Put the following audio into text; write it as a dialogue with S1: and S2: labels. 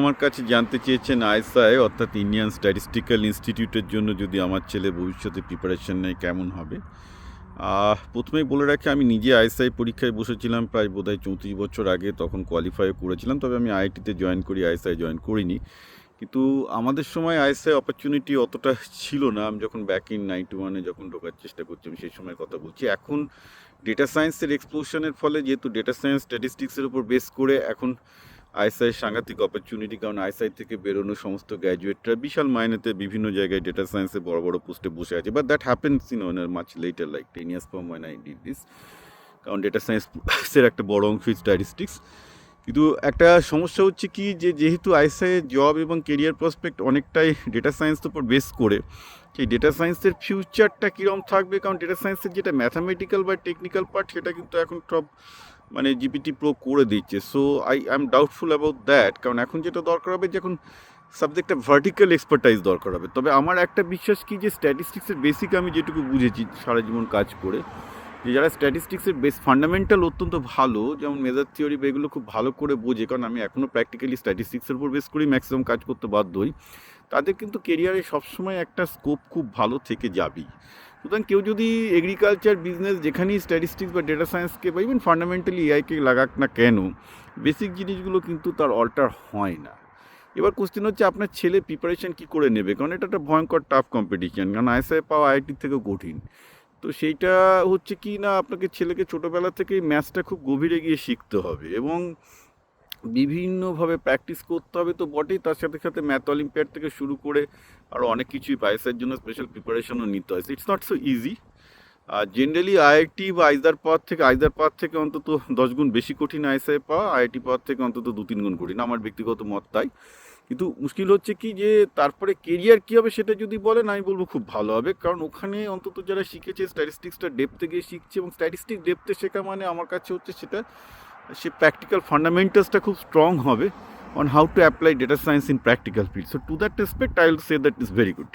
S1: আমার কাছে জানতে চেয়েছেন আইএসআই, অর্থাৎ ইন্ডিয়ান স্ট্যাটিস্টিক্যাল ইনস্টিটিউটের জন্য যদি আমার ছেলে ভবিষ্যতে প্রিপারেশন নেয়, কেমন হবে? প্রথমেই বলে রাখি, আমি নিজে আইএসআই পরীক্ষায় বসেছিলাম প্রায় বোধহয় চৌত্রিশ বছর আগে, তখন কোয়ালিফাই করেছিলাম, তবে আমি আইআইটিতে জয়েন করি, আইএসআই জয়েন করিনি। কিন্তু আমাদের সময় আইএসআই অপরচুনিটি অতটা ছিল না, আমি যখন ব্যাক ইন নাইনটি ওয়ানে যখন ঢোকার চেষ্টা করছি, আমি সেই সময় কথা বলছি। এখন ডেটা সায়েন্সের এক্সপ্লোশনের ফলে, যেহেতু ডেটা সায়েন্স স্ট্যাটিস্টিক্সের উপর বেস করে, এখন আইএসআই সাংঘাতিক অপরচুনিটি কারণ আইএসআই থেকে বেরোনো সমস্ত গ্র্যাজুয়েটরা বিশাল মাইনেতে বিভিন্ন জায়গায় ডেটা সায়েন্সে বড় বড় পোস্টে বসে আছে। But that happens in owner much later like ten years from one I did this কারণ ডেটা সায়েন্সের একটা বড় অংশ স্ট্যাটিস্টিক্স কিন্তু একটা সমস্যা হচ্ছে কি যে, যেহেতু আইএসআই জব এবং কেরিয়ার প্রসপেক্ট অনেকটাই ডেটা সায়েন্সের উপর বেস করে, সেই ডেটা সায়েন্সের ফিউচারটা কীরকম থাকবে? কারণ ডেটা সায়েন্সের যেটা ম্যাথামেটিক্যাল বা টেকনিক্যাল পার্ট সেটা কিন্তু এখন সব মানে জিপিটি প্রো করে দিচ্ছে। So I I am doubtful about that কারণ এখন যেটা দরকার হবে যে এখন সাবজেক্টটা ভার্টিক্যাল এক্সপার্টাইজ দরকার হবে। তবে আমার একটা বিশ্বাস কি যে স্ট্যাটিস্টিক্সের বেসিক আমি যেটুকু বুঝেছি সারা জীবন কাজ করে, যে যারা স্ট্যাটিস্টিক্সের বেস ফান্ডামেন্টাল অত্যন্ত ভালো, যেমন মেজার থিওরি বা এগুলো খুব ভালো করে বোঝে, কারণ আমি এখনও প্র্যাকটিক্যালি স্ট্যাটিস্টিক্সের উপর বেস করেই ম্যাক্সিমাম কাজ করতে বাধ্য হই, তাদের কিন্তু কেরিয়ারে সবসময় একটা স্কোপ খুব ভালো থেকে যাবেই। সুতরাং কেউ যদি এগ্রিকালচার বিজনেস যেখানেই স্ট্যাটিস্টিক্স বা ডেটা সায়েন্সকে বা ইভেন ফান্ডামেন্টালি এআইকে লাগাক না কেন বেসিক জিনিসগুলো কিন্তু তার অল্টার হয় না। এবার কোশ্চেন হচ্ছে আপনার ছেলে প্রিপারেশন কী করে নেবে? কারণ এটা একটা ভয়ঙ্কর টাফ কম্পিটিশান কারণ আইএসআই পাওয়া আইআইটির থেকেও কঠিন। তো সেইটা হচ্ছে কি না, আপনাকে ছেলেকে ছোটোবেলা থেকেই ম্যাথসটা খুব গভীরে গিয়ে শিখতে হবে এবং বিভিন্নভাবে প্র্যাকটিস করতে হবে তো বটেই, তার সাথে সাথে ম্যাথ অলিম্পিয়াড থেকে শুরু করে আরও অনেক কিছুই পাইসের জন্য স্পেশাল প্রিপারেশনও নিতে হয়। ইটস নট সো ইজি আর জেনারেলি আইআইটি বা আইজার পাওয়ার থেকে আইজার পাওয়ার থেকে অন্তত দশ গুণ বেশি কঠিন আইএসআই পাওয়া আইআইটি পাওয়ার থেকে অন্তত দু তিন গুণ কঠিন। আমার ব্যক্তিগত মত তাই। কিন্তু মুশকিল হচ্ছে কি যে, তারপরে কেরিয়ার কী হবে সেটা যদি বলেন, আমি বলব খুব ভালো হবে। কারণ ওখানে অন্তত যারা শিখেছে স্ট্যাটিস্টিক্সটা ডেপতে গিয়ে শিখছে এবং স্ট্যাটিস্টিক্স ডেপতে শেখা মানে আমার কাছে হচ্ছে সেটা সে প্র্যাকটিক্যাল ফান্ডামেন্টালসটা খুব স্ট্রং হবে on how to apply data science in practical field so to that respect I will say that is very good